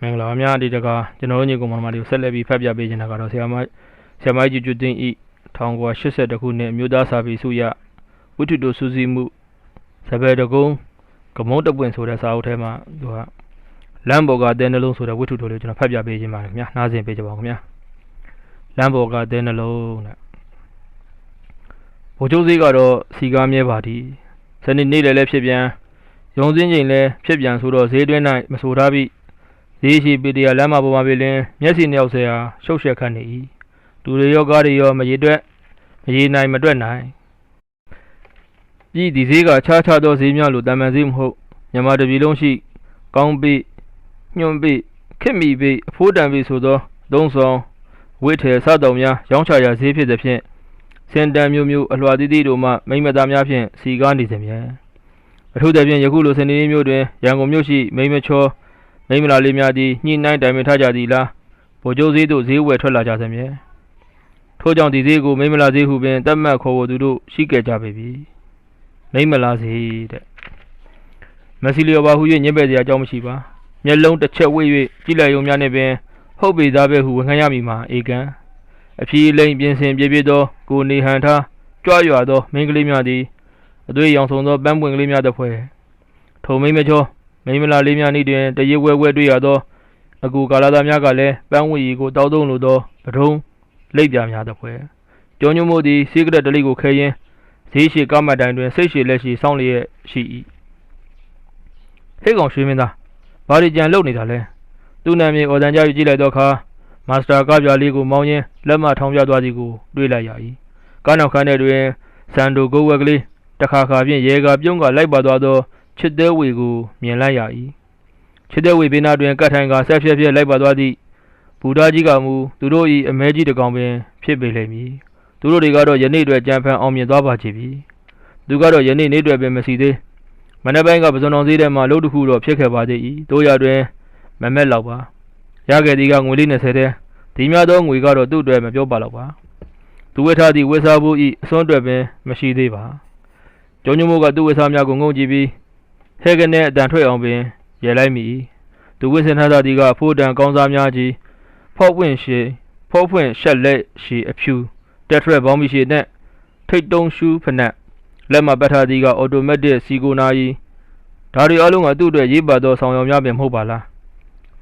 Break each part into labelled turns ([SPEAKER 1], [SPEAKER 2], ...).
[SPEAKER 1] မင်္ဂလာပါများဒီတကားကျွန်တော်တို့ညီကောင်မတို့တွေကိုဆက်လက်ပြီးဖတ်ပြပေးနေတာကတော့ဆရာမဆရာမကြီးကျွတ်တင်ဤ1982ခုနှစ်အမျိုးသားစာပေစုရဝိထုတိုစူးစီးမှုစပယ်တကုံးကမုံတပွင့်ဆိုတဲ့စာအုပ်ထဲမှာသူကလမ်းပေါ်ကတဲနှလုံးဆိုတဲ့ဝိထုတိုလေးကိုကျွန်တော်ဖတ်ပြပေးခြင်းပါတယ်ခင်ဗျာနားဆင်ပေးကြပါဦးခင်ဗျာလမ်းပေါ်ကတဲနှလုံးတဲ့ဘိုလ်ချုပ်စည်းကတော့စီကားမြဲပါသည်စနေနေ့လည်းလည်းဖြစ်ပြန်ရုံစင်းချိန်လည်းဖြစ်ပြန်ဆိုတော့ဈေးတွင်း၌မဆိုထားပြီး ဈေးရှိပီတရာလမ်းမပေါ်မှာပြီလင်မျက်စိနှစ်ယောက်ဆရာရှုပ်ရှက်ခတ်နေ၏လူတွေရောကားတွေရောမရေတွက်မရေနိုင်မတွက်နိုင်ပြည်ဒီဈေးကခြားခြားသောဈေးများလိုတာမန်ဈေးမဟုတ်မြန်မာတပြည်လုံးရှိ ကောင်းပိညွန့်ပိခစ်မီပိအဖိုးတန်ပိဆိုသောသုံးဆောင်ဝိထေစတောင်များရောင်းချရာဈေးဖြစ်သည်ဖြင့်စင်တန်မျိုးမျိုးအလွှာသီးသီးတို့မှမိမ့်မသားများဖြင့်စီကားနေစေမြဲအထူးသဖြင့်ယခုလိုစနေနေ့မျိုးတွင်ရန်ကုန်မြို့ရှိမိမ့်မချော မိမလာလေးများသည်ညှိနှိုင်းတိုင်ပင်ထားကြသည်လားဗိုလ်ချုပ်ဈေးသို့ဈေးဝယ်ထွက်လာကြစမြဲထို့ကြောင့်ဒီဈေးကိုမိမလာဈေးဟုပင်တတ်မှတ်ခေါ်ဝေါ်သူတို့ရှိကြကြပေပြီမိမလာဈေးတဲ့မက်ဆီလီယိုဘာဟု၍ညစ်ပဲ့စရာအကြောင်းမရှိပါမျက်လုံးတစ်ချက်ဝေ့၍ကြည့်လိုက်ရုံများနှင့်ပင်ဟုတ်ပေသားပဲဟုဝန်ခံရမည်မှာအေကန်အဖြီးလိမ့်ပြင်ဆင်ပြပြသောကိုနေဟန်ထားကြွရွာသောမိန်းကလေးများသည်အသွေးရောင်ဆုံသောပန်းပွင့်ကလေးများတစ်ဖွဲထုံမိမ့်မချော မိန်းမလာလေးများနေ့တွင်တရေဝဲဝဲတွေ့ရသောအကူကာလာသားများကလည်းပန်းဝီကိုတောက်သုံးလိုသောပထုံးလိပ်ပြာများသဖွယ်ကျော်ညွမို့သည်စီကရက်တလိကိုခဲရင်းဈေးရှိကားမတိုင်တွင်စိတ်ရှိလက်ရှိစောင့်လျက်ရှိ၏ဟေ့ကောင်ရွှေမင်းသားဘာဒီကြံလုံနေတာလဲသူ့နာမည်အော်တန်ကြယူကြည့်လိုက်သောအခါမာစတာကားပြာလေးကိုမောင်းရင်းလက်မထောင်ပြသွားသည်ကိုတွေ့လိုက်ရ၏ကားနောက်ခန်းထဲတွင်စန်ဒိုဂိုဝက်ကလေးတခါခါဖြင့်ရဲကပြုံးကလိုက်ပါသွားသော ချစ်သေးဝေကိုမြင်လိုက်ရ၏ချစ်သေးဝေဘေးနာတွင်ကတ်ထိုင်ကဆက်ဖြက်ဖြက်လိုက်ပါသွားသည့်ဘူဒါကြီးကမူသူတို့၏အမဲကြီးတစ်ကောင်ပင် ဖြစ်ပေလိမ့်မည်သူတို့တွေကတော့ယနေ့အတွက်ကြံဖန်အောင်မြင်သွားပါချေပြီသူကတော့ယနေ့နေ့အတွက်ပင်မစီသေးမနေ့ပိုင်းကပဇွန်တော်စည်းထဲမှာလို့တစ်ခုတော့ဖြစ်ခဲ့ပါသေး၏တို့ရတွင်မမက်လောက်ပါရခဲ့သည်ကငွေလေး20တဲ့ဒီများသောငွေကတော့သူ့အတွက်မပြောပါတော့ပါသူဝတ်ထားသည့်ဝတ်စားဖို့၏အစွန်းအတွက်ပင်မရှိသေးပါကျောင်းညမို့ကသူ့ဝတ်စားများကိုငုံကြည့်ပြီး ဟဲကနေအတန်ထွက်အောင်ပင်ရဲလိုက်မိသူဝိစင်ထသာဒီကဖိုးတန်ကောင်းစားများကြီးဖောက်ပွင့်ရှိဖောက်ဖွင့်ရှက်လက်ရှိအဖြူတက်ထရက်ဘောင်းမရှိနဲ့ထိတ်တုံးရှူးဖနက်လက်မပတ်ထားသည်ကအော်တိုမက်တစ်စီကိုနာကြီးဒါတွေအလုံးကသူ့အတွက်ရေးပါသောဆောင်ရောင်များပင်မဟုတ်ပါလား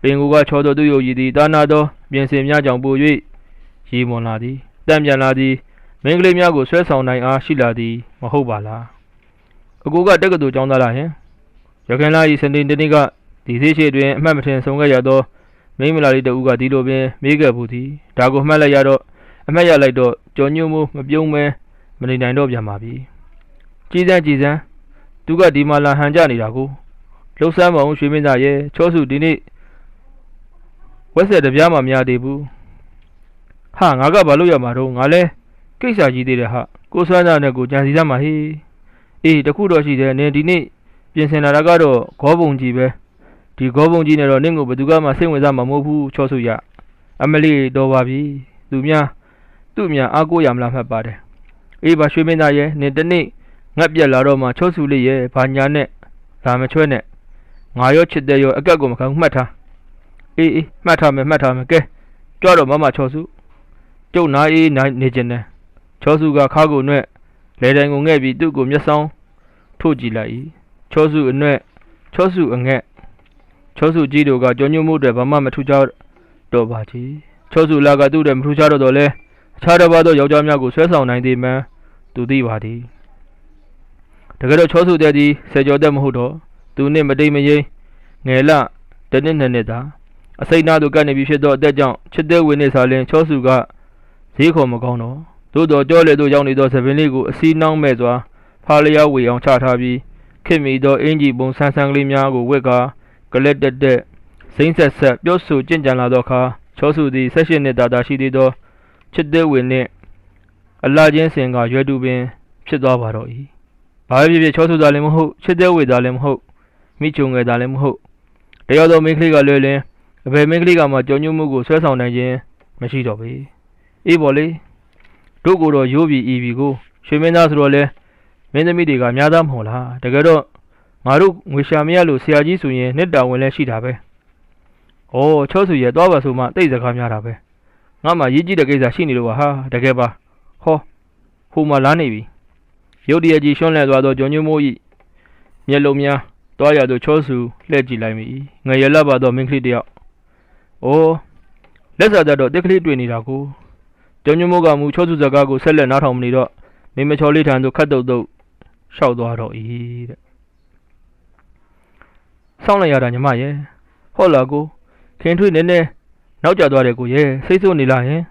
[SPEAKER 1] ပင်ကူကချောတော်သူယုတ်ရည်သည်တာနာသောပြင်ဆင်များကြောင့်ပို၍ရေမွန်လာသည်တံပြန်လာသည်မင်းကလေးများကိုဆွဲဆောင်နိုင်အားရှိလာသည်မဟုတ်ပါလားအကူကတက္ကသိုလ်ကျောင်းသားလားဟင် ရခိုင်လာ၏စနေတနေ့ကဒီသေးရှိတွင်အမှတ်မထင်ဆုံးခဲ့ရသောမိန်းမလာလေးတဦးကဒီလိုပင်မေးခဲ့ဘူးသည်ဒါကိုမှတ်လိုက်ရတော့အမှတ်ရလိုက်တော့ကြော်ညွှန်းမှုမပြုံးမဲမနေနိုင်တော့ပြန်ပါပြီကြည်စမ်းကြည်စမ်းသူကဒီမှာလာဟန်ကြနေတာကိုလှုပ်ဆမ်းမအောင်ရွှေမင်းသားရဲ့ချောစုဒီနေ့ဝက်ဆက်တပြားမှမရသေးဘူးဟာငါကဘာလို့ရမှာတော့ငါလဲကိစ္စကြီးသေးတယ်ဟာကိုစွမ်းသားနဲ့ကိုကြံစီစမ်းမှာဟေးအေးတခုတော့ရှိတယ်နင်ဒီနေ့ ပြင်ဆင်လာတာကတော့ဂောပုံကြီးပဲဒီဂောပုံကြီးနဲ့တော့နင့်ကိုဘယ်သူကမှစိတ်ဝင်စားမှာမဟုတ်ဘူးချောဆုရအမလီတော်ပါပြီသူများသူ့များအားကိုးရမလားမှတ်ပါတယ်အေးပါရွှေမင်းသားရဲ့နင်တနေ့ငတ်ပြက်လာတော့မှချောဆုလေးရဲ့ဘာညာနဲ့လာမချွဲနဲ့ငါရောချစ်တဲ့ရောအကက်ကိုမခံဘူးမှတ်ထားအေးအေးမှတ်ထားမယ်မှတ်ထားမယ်ကဲကြွတော့မမချောဆုကျုပ်နာအေးနိုင်နေခြင်းနဲ့ချောဆုကခါကိုနှဲ့လေတိုင်ကိုငဲ့ပြီးသူ့ကိုမျက်စောင်းထို့ကြည့်လိုက်၏ ချောစုအနွဲ့ချောစုအငဲ့ချောစုကြီးတို့ကကြောညွမှုတွေဘာမှမထူးခြားတော့ပါချေချောစုလာကသူ့တွေမထူးခြားတော့တော့လဲအခြားတစ်ပါးသောယောက်ျားများကိုဆွဲဆောင်နိုင်သည်မှန်သူသိပါသည်တကယ်တော့ချောစုတဲ့သည်ဆယ်ကျော်သက်မဟုတ်တော့သူနှင့်မတိမ်မယိမ်းငယ်လတစ်နှစ်နှစ်နှစ်သာအစိမ့်နာသူကနေပြီဖြစ်သောအသက်ကြောင့်ချစ်တဲ့ဝင်နေစားလင်ချောစုကဈေးခေါ်မကောင်းတော့သို့တော်ကြောလေသို့ရောက်နေသောသပင်လေးကိုအစီးနှောင်းမဲ့စွာဖားလျောက်ဝေအောင်ချထားပြီး ခင်မီသောအင်ကြီးပုံဆန်းဆန်းကလေးများကိုဝက်ကကလက်တက်တက်စိမ့်ဆက်ဆက်ပြောဆိုကြင်ကြံလာသောအခါချောစုသည်၁၈နှစ်သာသာရှိသေးသောချစ်တဲ့ဝင်နှင့်အလာချင်းစင်ကရွယ်တူပင် ဖြစ်သွားပါတော့၏ဘာဖြစ်ဖြစ်ချောစုသားလည်းမဟုတ်ချစ်တဲ့ဝေသားလည်းမဟုတ်မိချုံငယ်သားလည်းမဟုတ်တရားတော်မိန်းကလေးကလွယ်လင်အဘယ်မိန်းကလေးကမှကြော်ညွမှုကိုဆွဲဆောင်နိုင်ခြင်းမရှိတော့ပေအေးပေါ်လေတို့ကိုတော့ရိုးပြီးဤပြီးကိုရွှေမင်းသားဆိုတော့လဲ မင်းသမီးတွေကများသားမဟုတ်လားတကယ်တော့ငါတို့ငွေရှာမရလို့ဆရာကြီးဆိုရင်နှစ်တာဝင်လဲရှိတာပဲဩဩချောစုရဲ့သွားပါဆိုမှတိတ်စကားများတာပဲငါမှရေးကြည့်တဲ့ကိစ္စရှိနေလို့ပါဟာတကယ်ပါဟောဟိုမှာလာနေပြီရုတ်တရက်ကြီးရွှန်းလဲသွားသောကျော်ညွမိုး၏မျက်လုံးများတွားရသောချောစုလှည့်ကြည့်လိုက်မိငရလပ်ပါသောမင်းကလေးတစ်ယောက်ဩလက်စားသက်တော့တက်ကလေးတွေ့နေတာကိုကျော်ညွမိုးကမူချောစုစကားကိုဆက်လက်နားထောင်မနေတော့မိမချော်လေးထံသို့ခတ်တုတ်တုတ် ရှောက်သွားတော့၏တဲ့စောင့်လိုက်ရတာညီမရဲ့ဟုတ်လားကိုခင်ထွေးနည်းနည်းနောက်ကျသွားတယ်ကိုရဲ့စိတ်ဆိုးနေလားဟင်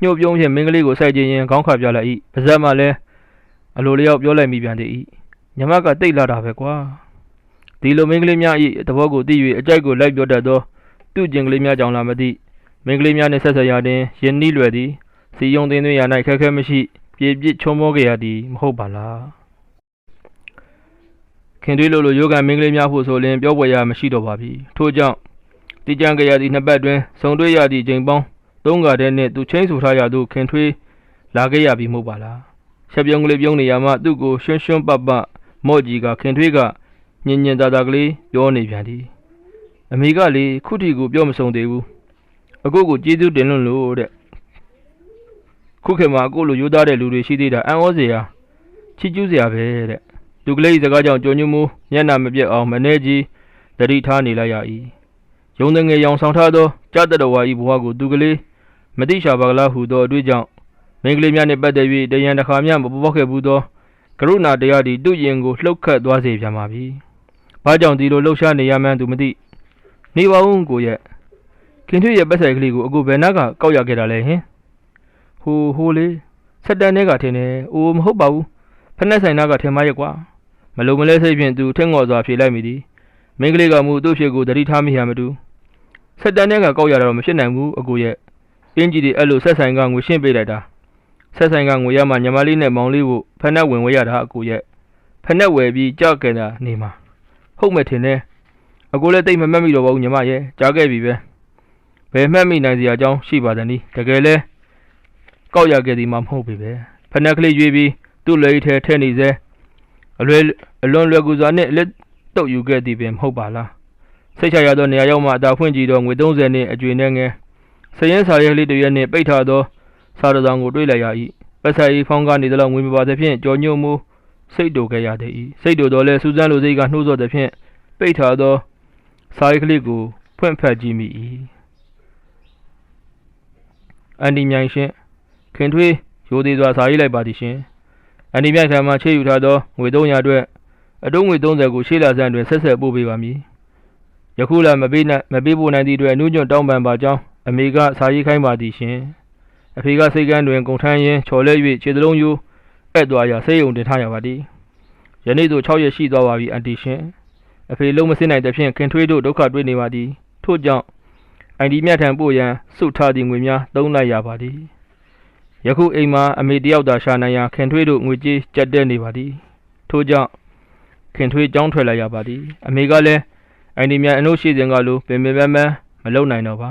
[SPEAKER 1] ညှို့ပြုံးဖြင့်မင်းကလေးကိုစိုက်ခြင်းရင်ခေါင်းခါပြလိုက်၏ပါဇက်မှလည်းအလိုလျောက်ပြောလိုက်မိပြန်သည်၏ညီမကတိတ်လာတာပဲကွာဒီလိုမင်းကလေးများ၏တဘောကိုသိ၍အကြိုက်ကိုလိုက်ပြောတတ်သောသူ့ကျင်ကလေးများကြောင့်လားမသိမင်းကလေးများနှင့်ဆက်ဆက်ရတဲ့ယင်းနှီးလွယ်သည်စီယုံသိန်းသွင်းရ၌ခက်ခဲမရှိပြေပြစ်ချုံမောကြရသည်မဟုတ်ပါလား ခင်တွေးလို့လို့ယောဂမင်းကလေးများဖို့ဆိုရင်ပြောပွဲရမရှိတော့ပါပြီထို့ကြောင့်တည်ကြံကြရသည့်နှစ်ပတ်တွင်ဆုံတွေ့ရသည့်ချိန်ပေါင်းသုံးကားတဲ့နှင့်သူချင်းဆူထားရသူခင်ထွေးလာခဲ့ရပြီမဟုတ်ပါလားချက်ပြုံးကလေးပြုံးနေရမှသူ့ကိုရွှွန်းရွှွန်းပပမော့ကြီးကခင်ထွေးကညင်ညင်သာသာကလေးပြောနေပြန်သည်အမေကလေခုထိကိုပြောမဆုံးသေးဘူးအခုကိုကျေးဇူးတင်လွန်းလို့တဲ့ခုခေတ်မှာအခုလိုရိုးသားတဲ့လူတွေရှိသေးတာအံ့ဩစရာချီးကျူးစရာပဲတဲ့ သူကလေးစကားကြောင့်ကြုံညမှုမျက်နှာမပြတ်အောင်မနေကြီးတတိထားနေလိုက်ရ၏ယုံတဲ့ငယ်ရောင်ဆောင်ထားသောကြတတော်ဝါဤဘဝကိုသူကလေးမတိရှာပါကလားဟူသောအတွေ့ကြောင့်မိန်းကလေးများနှင့်ပတ်သက်၍တရံတစ်ခါမျှမပေါ်ပေါက်ခဲ့ဘူးသောကရုဏာတရားသည်သူ့ရင်ကိုလှုပ်ခတ်သွားစေပြန်ပါပြီ။ဘာကြောင့်ဒီလိုလှုပ်ရှားနေရမှန်းသူမသိ။နေပါဦးကိုရဲ့ခင်ထွေရဲ့ပတ်ဆိုင်ကလေးကိုအခုဘယ်နှကကောက်ရခဲ့တာလဲဟင်။ဟိုဟိုလေးဆက်တန်ထဲကထင်တယ်။အိုးမဟုတ်ပါဘူး။ဖက်နဲ့ဆိုင်နာကထင်မရဲ့ကွာ။ မလုံမလဲစိတ်ဖြင့်သူထင်းငေါ်စွာဖြေလိုက်မိသည်။မိန်းကလေးကမူသူ့ဖြစ်ကိုတတိထားမိရမတူ။ဆက်တန်ထဲကကောက်ရတာတော့မဖြစ်နိုင်ဘူးအကိုရဲ့။အင်းကြီးတွေအဲ့လိုဆက်ဆိုင်ကငွေရှင်းပေးလိုက်တာ။ဆက်ဆိုင်ကငွေရမှညီမလေးနဲ့မောင်လေးကိုဖက်နဲ့ဝင်ဝဲရတာအကိုရဲ့။ဖက်နဲ့ဝယ်ပြီးကြောက်ကြတာနေမှာ။ဟုတ်မဲ့ထင်တယ်။အကိုလည်းတိတ်မမှတ်မိတော့ပါဘူးညီမရဲ့။ကြားခဲ့ပြီပဲ။ဘယ်မှတ်မိနိုင်စရာအကြောင်းရှိပါသနည်း။တကယ်လဲကောက်ရခဲ့သည်မှမဟုတ်ပြီပဲ။ဖက်နဲ့ကလေးရွေးပြီးသူ့လက်ထဲထဲနေစေ။ အလွယ်အလွန်လွယ်ကူစွာနဲ့လက်တုပ်ယူခဲ့သည်ပင်မဟုတ်ပါလား။စိတ်ချရသောနေရာရောက်မှအသာဖွင့်ကြည့်တော့ငွေ30နဲ့အကျွေနဲ့ငယ်စရင်စာရဲလေးတစ်ရက်နှင့်ပိတ်ထားသောစာတစောင်ကိုတွေ့လိုက်ရ၏ပတ်ဆက်၏ဖောင်းကားနေသလောက်ငွေမပါသဖြင့်ကြော်ညို့မှုစိတ်တူခဲ့ရသည်၏စိတ်တူတော်လဲစူးစမ်းလိုစိတ်ကနှိုးဆော်သဖြင့်ပိတ်ထားသောစာရိတ်ကလေးကိုဖွင့်ဖက်ကြည့်မိ၏အန်ဒီမြိုင်ရှင်ခင်ထွေးရိုးသေးစွာစာရေးလိုက်ပါသည်ရှင် အန်ဒီမြိုင်ထံမှချေယူထားသောငွေ300အတွက်အတုံးငွေ30ကိုရှေ့လာဆန်းတွင်ဆက်ဆက်ပို့ပေးပါမည်ယခုလာမပေးမပေးဖို့နိုင်သည့်အတွက်အနုညွတ်တောင်းပန်ပါကြောင်းအမေကစာရေးခိုင်းပါသည်ရှင်အဖေကစိတ်ကန်းတွင်ကုန်ထမ်းရင်းချော်လဲ၍ခြေသလုံးယူအက်သွားရာဆေးရုံတင်ထားရပါသည်ယနေ့သို့6ရက်ရှိသွားပါပြီအန်တီရှင်အဖေလုံးမစင်းနိုင်တဲ့ဖြင့်ခင်ထွေးတို့ဒုက္ခတွေ့နေပါသည်ထို့ကြောင့်အန်တီမြတ်ထံပို့ရန်စုထားသည့်ငွေများသုံးလိုက်ရပါသည် ယခုအိမ်မှာအမေတယောက်သာရှာနိုင်ရာခင်ထွေးတို့ငွေကြေးကြက်တဲနေပါသည်ထို့ကြောင့်ခင်ထွေးကြောင်းထွက်လိုက်ရပါသည်အမေကလည်းအန်တီမြတ်အနှုတ်ရှိစဉ်ကလိုပင်ပင်ပန်းပန်းမလုံနိုင်တော့ပါ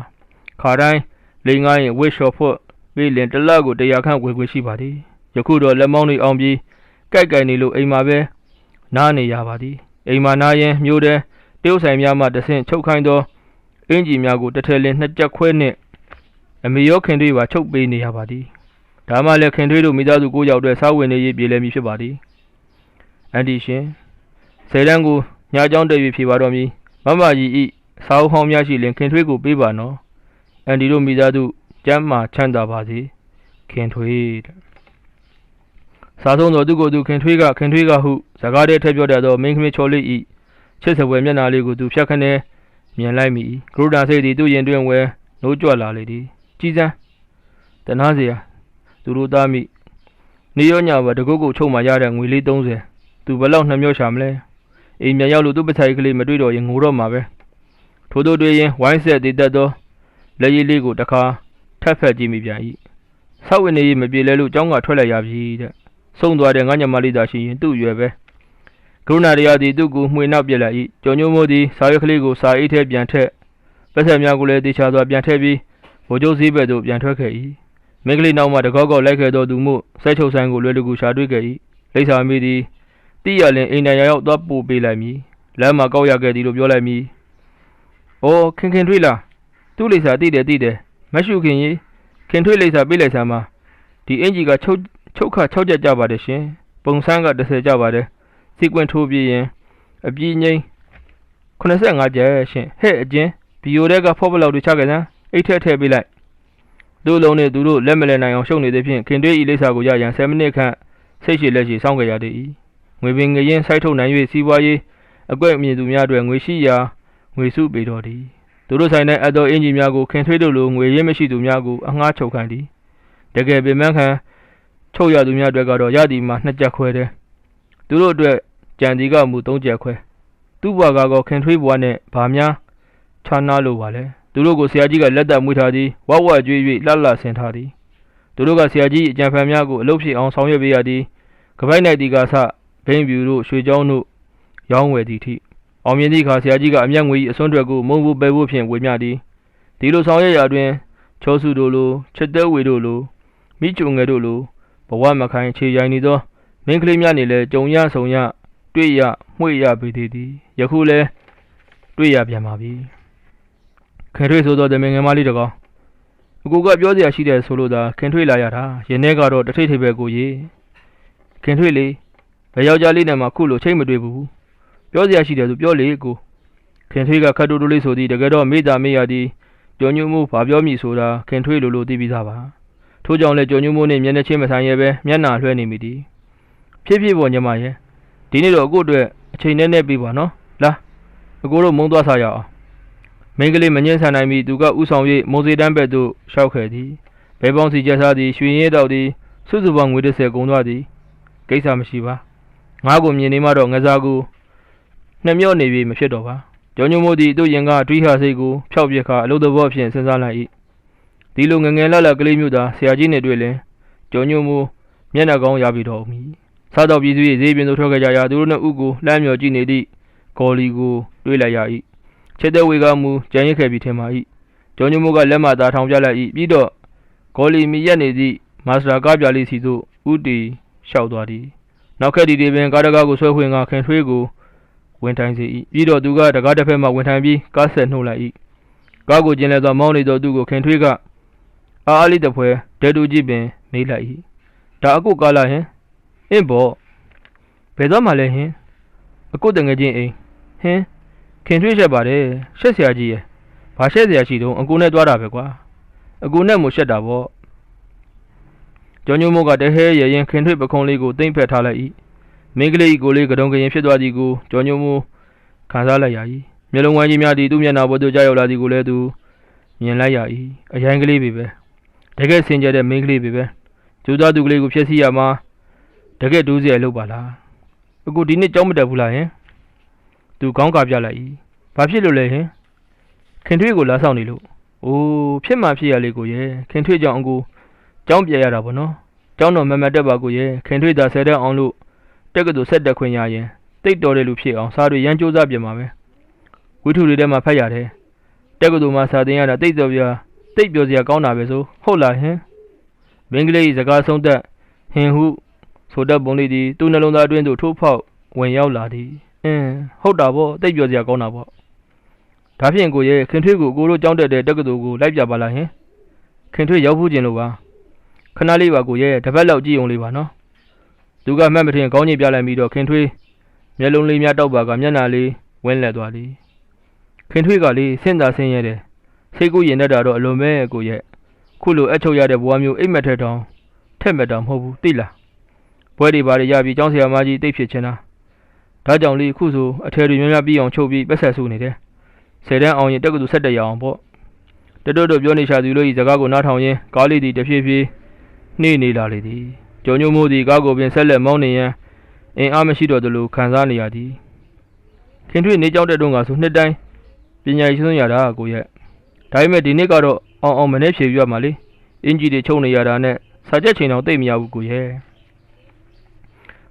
[SPEAKER 1] ခါတိုင်းလိန်ငိုင်းဝစ်လျှော်ဖို့ပြီးလင်တလကိုတရားခန့်ဝေခွင့်ရှိပါသည်ယခုတော့လက်မောင်းတွေအောင်ပြီးကြိုက်ကြိုက်နေလို့အိမ်မှာပဲနားနေရပါသည်အိမ်မှာနားရင်မျိုးတဲ့တရုတ်ဆိုင်များမှတဆင့်ချုပ်ခိုင်းသောအင်ဂျီများကိုတစ်ထည်လင်းနှစ်ကြက်ခွဲနှင့်အမေရောခင်တွေပါချုပ်ပေးနေရပါသည် ဒါမှလည်းခင်တွေတို့မိသားစုကိုယောက်အတွက်စားဝင်နေရေးပြည်လဲမည်ဖြစ်ပါသည်အန်တီရှင်ဆယ်တန်းကိုညာကြောင်းတက်၍ဖြေပါတော့မည်မမကြီးဤစာအုပ်ဟောင်းများရှိလင်ခင်ထွေးကိုပေးပါနော်အန်ဒီတို့မိသားစုကျမ်းမာချမ်းသာပါစေခင်ထွေးတဲ့စာဆုံးသောသူကိုယ်သူခင်ထွေးကခင်ထွေးကဟုစကားတည်းထည့်ပြောတတ်သောမင်းခမင်းချော်လေးဤချစ်စပွဲမျက်နာလေးကိုသူဖြတ်ခနဲမြင်လိုက်မိဂရုဒာစိတ်သည်သူ့ရင်တွင်ဝဲနိုးကြွလာလေသည်ကြီးစမ်းတနာစရာ သူတို့သားမိနေရောညဘတကုတ်ကုတ်ချုပ်မှရတဲ့ငွေလေး30သူဘလောက်နှမျောရှာမလဲအိမ်မြန်ရောက်လို့သူ့ပထိုင်ကလေးမတွေ့တော့ရင်ငိုတော့မှာပဲထို့သောတွေ့ရင်ဝိုင်းဆက်တည်တတ်သောလက်ရည်လေးကိုတခါထပ်ဖက်ကြည့်မိပြန်၏ဆောက်ဝင်နေမပြေလဲလို့ကျောင်းကထွက်လိုက်ရပြီတဲ့ဆုံးသွားတဲ့ငါညမလေးသာရှိရင်သူ့ရွယ်ပဲကရုဏာတရားသည်သူ့ကိုမှွေနောက်ပြက်လိုက်၏ကြော်ညိုးမိုးသည်စာရွက်ကလေးကိုစာအိတ်ထဲပြန်ထက်ပတ်ဆက်များကိုလည်းတေချာစွာပြန်ထည့်ပြီးဗိုလ်ချုပ်စည်းဘက်သို့ပြန်ထွက်ခဲ့၏ မင်းကလေးနောက်မှတကောက်ကောက်လိုက်ခဲ့သောသူမို့ဆဲချုပ်ဆိုင်ကိုလွယ်တကူရှာတွေ့ခဲ့၏လိပ်စာမိသည်တိရလင်အိမ်တိုင်ရောက်သွားပို့ပေးလိုက်မည်လမ်းမှာကောက်ရခဲ့သည်လို့ပြောလိုက်မည်။အော်ခင်ခင်ထွေးလား။သူ့လိပ်စာတိတယ်တိတယ်။မရှုခင်ကြီးခင်ထွေးလိပ်စာပေးလိုက်စမ်းပါ။ဒီအင်ကြီးကချုပ်ချုပ်ခ6ချက်ကြပါတယ်ရှင်။ပုံစံက30ကြပါတယ်။စီကွင်ထိုးပြရင်အပြည့်ငိမ့်85ကျက်ရှင်ဟဲ့အကျင်းဘီယိုတဲကဖော့ပလောက်တွေချခဲ့စမ်းအိတ်ထက်ထည့်ပေးလိုက် တို့လုံးနဲ့သူတို့လက်မလဲနိုင်အောင်ရှုပ်နေတဲ့ဖြင့်ခင်တွေးဤလိပ်စာကိုရရန်7မိနစ်ခန့်စိတ်ရှိလက်ရှိစောင့်ကြရသည်ငွေပင်ငရင်စိုက်ထုတ်နိုင်၍စီးပွားရေးအကွက်မြင်သူများအတွက်ငွေရှိရာငွေစုပေတော်သည်သူတို့ဆိုင်တဲ့အတော်အင်ဂျီများကိုခင်ထွေးတို့လိုငွေရင်းမရှိသူများကိုအငှားချုပ်ခံသည်တကယ်ပင်မခံချုပ်ရသူများအတွက်ကတော့ရသည်မှာနှစ်ကြက်ခွဲတယ်သူတို့အတွက်ကြံဒီကမူ၃ကြက်ခွဲသူ့ဘွားကတော့ခင်ထွေးဘွားနဲ့ဗာများခြားနာလို့ပါလေ သူတို့ကိုဆရာကြီးကလက်သက်မွေးထားသည်ဝဝကျွေး၍လှလှဆင်ထားသည်သူတို့ကဆရာကြီးအကြံဖန်များကိုအလုပ်ဖြစ်အောင်ဆောင်ရွက်ပေးရသည်ကပိုက်နိုင်တီကစဘိန်းပြူတို့ရွှေချောင်းတို့ရောင်းဝယ်သည်ထိအောင်မြင်သည့်အခါဆရာကြီးကအမျက်ငွေ၏အစွန်းထွက်ကိုမုံဘူးပဲဖို့ဖြင့်ဝေမျှသည်ဒီလိုဆောင်ရွက်ရာတွင်ချောစုတို့လိုချက်တဲဝေတို့လိုမိချုံငယ်တို့လိုဘဝမခိုင်ခြေရိုင်နေသောမင်းကလေးများနေလဲကြုံရဆုံရတွေ့ရမှွေရပေသေးသည်ယခုလဲတွေ့ရပြန်ပါပြီ ခင်ထွေးဆိုသောတမင်ငယ်မလေးတကောင်အကူကပြောစရာရှိတယ်ဆိုလို့သာခင်ထွေးလာရတာရင်ထဲကတော့တထိတ်ထိပ်ပဲကိုကြီးခင်ထွေးလေဘယ်ယောက်ျားလေးနဲ့မှခုလိုချိန်မတွေ့ဘူးပြောစရာရှိတယ်ဆိုပြောလေကိုခင်ထွေးကခတ်တူတူလေးဆိုသည်တကယ်တော့မိသားမေးရသည်ကြော်ညွမှုဘာပြောမည်ဆိုတာခင်ထွေးလိုလိုသိပြီးသားပါထို့ကြောင့်လည်းကြော်ညွမှုနဲ့မျက်နှာချင်းမဆိုင်ရဲပဲမျက်နှာလွှဲနေမိသည်ဖြစ်ဖြစ်ပေါ်ညီမရဲ့ဒီနေ့တော့အခုအတွက်အချိန်နဲ့နဲ့ပြီးပါနော်လာအကိုတို့မုံသွားစားရအောင် မိန်းကလေးမငင်းဆန်နိုင်မီသူကဥဆောင်၍မိုးစေတန်းဘက်သို့ရှောက်ခဲ့သည်ဘဲပေါင်းစီကျက်စားသည်ရွှေရည်တောက်သည်စုစုပေါင်းငွေ30ကုန်သွားသည်ကိစ္စမရှိပါငါ့ကိုမြင်နေမှတော့ငစားကူနှမျော့နေပြီမဖြစ်တော့ပါကျော်ညိုမို့သည်သူ့ရင်ကတွေးဟာစိတ်ကိုဖျောက်ပြခါအလုသဘောဖြင့်စဉ်းစားလိုက်၏ဒီလိုငငယ်လတ်လတ်ကလေးမျိုးသာဆရာကြီးနဲ့တွေ့လင်ကျော်ညိုမိုမျက်နှာကောင်းရပြီတော်မူစားတော့ပြည်သူ၏ဈေးပြင်သို့ထွက်ခဲ့ကြရာသူတို့နှုတ်ဦးကိုလှမ်းမြော်ကြည့်နေသည့်ဂေါ်လီကိုတွေးလိုက်ရ၏ ချစ်တဲ့ဝေကမူကြံရစ်ခဲ့ပြီးထင်ပါ၏ကျော်ညိုမိုကလက်မသာထောင်ပြလိုက်၏ပြီးတော့ဂေါ်လီမီရက်နေသည့်မာစတာကားပြလေးစီသို့ဥတီလျှောက်သွားသည်နောက်ခက်ဒီဒီပင်ကားတကားကိုဆွဲခွင့်ကခင်ထွေးကိုဝင်ထိုင်စေ၏ပြီးတော့သူကတကားတစ်ဖက်မှဝင်ထိုင်ပြီးကားဆက်နှုတ်လိုက်၏ကားကိုကျင်လဲသောမောင်းနေသောသူကိုခင်ထွေးကအာအားလေးတစ်ဖွဲဒဲတူကြည့်ပင်မေးလိုက်၏ဒါအကုတ်ကားလာဟင်အင်းဘောဘယ်တော့မှလဲဟင်အကုတ်တငယ်ချင်းအိမ်ဟင် ခင်ထွေးရှက်ပါတယ်ရှက်ဆရာကြီးရဲ့ဘာရှက်ဆရာရှိတုံးအကူနဲ့တွားတာပဲကွာအကူနဲ့မို့ရှက်တာပေါ့ကျော်ညိုမိုးကတဟဲရရင်ခင်ထွေးပခုံးလေးကိုတိမ့်ဖက်ထားလိုက်၏မင်းကလေးကိုလေးကတုံကရင်ဖြစ်သွားသည်ကိုကျော်ညိုမိုးခံစားလိုက်ရ၏မျက်လုံးဝမ်းကြီးများသည်သူ့မျက်နှာပေါ်သို့ကြောက်လာသည်ကိုလည်းသူမြင်လိုက်ရ၏အရင်ကလေးပဲပဲတကယ်စင်ကြတဲ့မင်းကလေးပဲပဲကျူသားသူကလေးကိုဖျက်ဆီးရမှာတကယ်ဒူးစရာလုပ်ပါလားအခုဒီနေ့ကြောင်းမတက်ဘူးလားဟင် သူခေါင်းကာပြလိုက်၏ဘာဖြစ်လို့လဲဟင်ခင်ထွေးကိုလာဆောင်နေလို့အိုးဖြစ်မှဖြစ်ရလေကိုရဲ့ခင်ထွေးကြောင့်အကူကြောင်းပြရတာဗောနော်ကျောင်းတော်မမတက်ပါကိုရဲ့ခင်ထွေးသာဆယ်တဲ့အောင်လို့တက်ကတူဆက်တက်ခွင့်ရရင်တိတ်တော်တဲ့လူဖြစ်အောင်စားတွေရမ်းကြိုးစားပြင်ပါမယ်ဝိထုတွေထဲမှာဖတ်ရတယ်တက်ကတူမှာစာတင်ရတာတိတ်တော်ပြတိတ်ပြောစရာကောင်းတာပဲဆိုဟုတ်လားဟင်မင်းကလေးစကားဆုံးသက်ဟင်ဟုဆိုတတ်ပုံလေးသည်သူ့နှလုံးသားအတွင်းသို့ထိုးဖောက်ဝင်ရောက်လာသည် အင်းဟုတ်တာပေါ့တိတ်ပြောစရာကောင်းတာပေါ့ဒါဖြင့်ကိုရဲ့ခင်ထွေးကိုကိုတို့ကြောင်းတက်တဲ့တက္ကသိုလ်ကိုလိုက်ပြပါလားဟင်ခင်ထွေးရောက်ဖို့ကျင်လို့ပါခဏလေးပါကိုရဲ့တပတ်လောက်ကြည့်အောင်လေးပါနော်သူကမှတ်မထင်ကောင်းကြီးပြလိုက်ပြီးတော့ခင်ထွေးမျက်လုံးလေးများတောက်ပါကမျက်နှာလေးဝင်းလက်သွားသည်ခင်ထွေးကလေးဆင့်သာဆင်းရဲတယ်စိတ်ကူးရင်တတ်တာတော့အလွန်ပဲကိုရဲ့ခုလိုအချုပ်ရတဲ့ဘဝမျိုးအိတ်မက်ထက်တောင်ထက်မက်တောင်မဟုတ်ဘူးသိလားဘွဲတွေပါရရပြီးကျောင်းဆရာမကြီးတိတ်ဖြစ်ချင်တာ ဒါကြောင့်လေခုဆိုအထယ်တွေများများပြီးအောင်ချုပ်ပြီးပတ်ဆက်စုနေတယ်ဆယ်တန်းအောင်ရင်တက်ကတူဆက်တက်ရအောင်ပေါ့တတော်တော်ပြောနေချာသူတို့ဤစကားကိုနားထောင်ရင်းကားလေးသည်တဖြည်းဖြည်းနှေးနေလာလေသည်ကြောင်ညိုမိုးသည်ကားကိုပင်ဆက်လက်မောင်းနေရန်အင်အားမရှိတော့သလိုခံစားနေရသည်ခင်ထွေးနေကြောင်းတက်တော့ကဆိုနှစ်တိုင်းပညာရေးဆွမ်းရတာကိုရဲ့ဒါပေမဲ့ဒီနေ့ကတော့အောင်အောင်မနေဖြေပြရမှာလေအင်ဂျီတွေချုပ်နေရတာနဲ့စာချက်ချိန်တော့တိတ်မရဘူးကိုရဲ့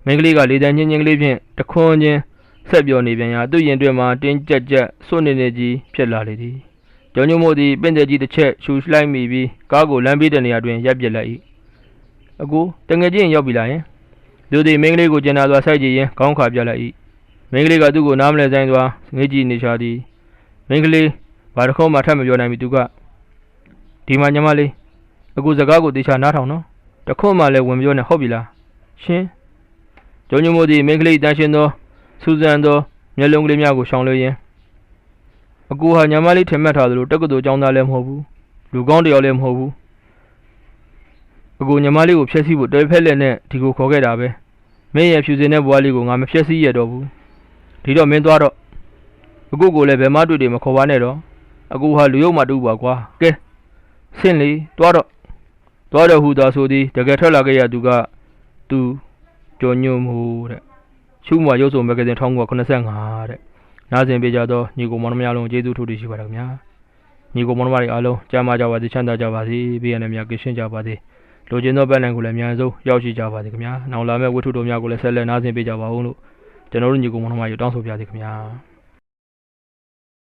[SPEAKER 1] မင်းကလေးကလေတန်းချင်းချင်းကလေးဖြင့်တခွန်းချင်းဆက်ပြောနေပြန်ရာသူ့ရင်တွင်မှတင်းကြက်ကြက်စွန့်နေနေကြီးဖြစ်လာလေသည်ကျောင်းညိုမို့သည်ပင့်တဲ့ကြီးတစ်ချက်ရှူလိုက်မိပြီးကားကိုလမ်းဘေးတဲ့နေရာတွင်ရပ်ပစ်လိုက်၏အကူတငယ်ချင်းရောက်ပြီလားယင်လူသည်မင်းကလေးကိုကျင်နာစွာဆိုက်ကြည့်ရင်ခေါင်းခါပြလိုက်၏မင်းကလေးကသူ့ကိုနားမလဲဆိုင်စွာငေးကြည့်နေချသည်မင်းကလေးဘာတစ်ခုမှထပ်မပြောနိုင်ပြီသူကဒီမှာညီမလေးအခုစကားကိုတေချာနားထောင်နော်တစ်ခုမှလည်းဝင်မပြောနဲ့ဟုတ်ပြီလားရှင် ကျုံညမို့ဒီမိန်းကလေးတန်းရှင်းသောစူဇန်သောမျက်လုံးကလေးများကိုရှောင်လွှဲရင်းအကူဟာညီမလေးထင်မှတ်ထားသလိုတက္ကသိုလ်ကျောင်းသားလည်းမဟုတ်ဘူးလူကောင်းတစ်ယောက်လည်းမဟုတ်ဘူးအကူညီမလေးကိုဖျက်ဆီးဖို့တွဲဖက်လက်နဲ့ဒီကိုခေါ်ခဲ့တာပဲမင်းရဲ့ဖြူစင်တဲ့ဘွားလေးကိုငါမဖျက်ဆီးရတော့ဘူးဒီတော့မင်းသွားတော့အကူကိုလည်းဘယ်မှတွေ့တယ်မခေါ်ပါနဲ့တော့အကူဟာလူယုံမှတူပါကွာကဲဆင့်လေသွားတော့သွားတော့ဟူသာဆိုသည်တကယ်ထွက်လာခဲ့ရသူကသူ ကြော်ညွန့်မှုတဲ့ရှုမရုပ်စုံမဂ္ဂဇင်း1985တဲ့နားဆင်ပေးကြတော့ညီကိုမောင်နှမများလုံးကျေးဇူးထူးထူးရှိပါတော့ခင်ဗျာညီကိုမောင်နှမတွေအားလုံးကြားမကြပါစေချမ်းသာကြပါစေဘေးရန်များကင်းရှင်းကြပါစေလိုချင်သောပန်းနိုင်ကိုလည်းအများဆုံးရောက်ရှိကြပါစေခင်ဗျာနောက်လာမယ့်ဝတ္ထုတော်များကိုလည်းဆက်လက်နားဆင်ပေးကြပါဦးလို့ကျွန်တော်တို့ညီကိုမောင်နှမတွေတောင်းဆိုပါရစေခင်ဗျာ